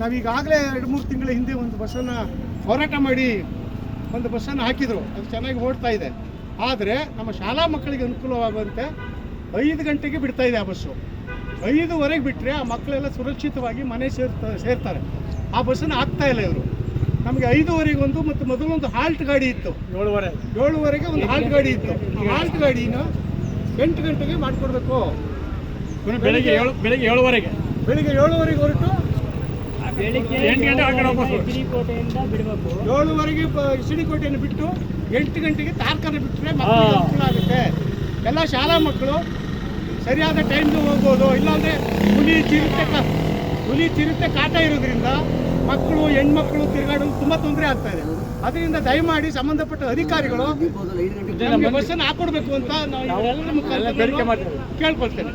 ನಾವೀಗಾಗಲೇ ಎರಡು ಮೂರು ತಿಂಗಳ ಹಿಂದೆ ಒಂದು ಬಸ್ಸನ್ನು ಹೋರಾಟ ಮಾಡಿ ಒಂದು ಬಸ್ಸನ್ನು ಹಾಕಿದರು. ಅದು ಚೆನ್ನಾಗಿ ಓಡ್ತಾ ಇದೆ. ಆದರೆ ನಮ್ಮ ಶಾಲಾ ಮಕ್ಕಳಿಗೆ ಅನುಕೂಲವಾಗುವಂತೆ ಐದು ಗಂಟೆಗೆ ಬಿಡ್ತಾ ಇದೆ ಆ ಬಸ್ಸು. ಐದುವರೆಗೆ ಬಿಟ್ಟರೆ ಆ ಮಕ್ಕಳೆಲ್ಲ ಸುರಕ್ಷಿತವಾಗಿ ಮನೆ ಸೇರ್ತಾ ಸೇರ್ತಾರೆ. ಆ ಬಸ್ಸನ್ನು ಹಾಕ್ತಾ ಇಲ್ಲ ಇವರು. ನಮಗೆ ಐದುವರೆಗೆ ಒಂದು ಮತ್ತು ಮೊದಲೊಂದು ಹಾಲ್ಟ್ ಗಾಡಿ ಇತ್ತು. ಏಳುವರೆ. ಏಳುವರೆಗೆ ಒಂದು ಹಾಲ್ಟ್ ಗಾಡಿ ಇತ್ತು. ಹಾಲ್ಟ್ ಗಾಡಿನ ಎಂಟು ಗಂಟೆಗೆ ಮಾಡಿಕೊಡ್ಬೇಕು. ಬೆಳಿಗ್ಗೆ ಏಳು ಬೆಳಿಗ್ಗೆ ಏಳುವರೆಗೆ. ಬೆಳಿಗ್ಗೆ ಏಳುವರೆಗೆ ಹೊರಟು ಕೋಟೆಯಿಂದ ಬಿಡಬೇಕು. ಏಳುವರೆಗೆ ಬ- ಸಿಡಿಕೋಟೆಯನ್ನು ಬಿಟ್ಟು ಎಂಟು ಗಂಟೆಗೆ ತಾರ್ಕನ ಬಿಟ್ಟರೆ ಮಕ್ಕಳು ಅನುಕೂಲ ಆಗುತ್ತೆ. ಎಲ್ಲ ಶಾಲಾ ಮಕ್ಕಳು ಸರಿಯಾದ ಟೈಮ್ಗೆ ಹೋಗ್ಬೋದು. ಇಲ್ಲಾಂದರೆ ಹುಲಿ ಚಿರತೆ ಕ- ಹುಲಿ ಚಿರತೆ ಕಾಟ ಇರೋದ್ರಿಂದ ಮಕ್ಕಳು ಹೆಣ್ಮಕ್ಳು ತಿರುಗಾಡಲು ತುಂಬ ತೊಂದರೆ ಆಗ್ತಾ ಇದೆ. ಅದರಿಂದ ದಯಮಾಡಿ ಸಂಬಂಧಪಟ್ಟ ಅಧಿಕಾರಿಗಳು ಬಸ್ಸನ್ನು ಹಾಕೊಡ್ಬೇಕು ಅಂತ ನಾವು ಕೇಳ್ಕೊಳ್ತೇನೆ.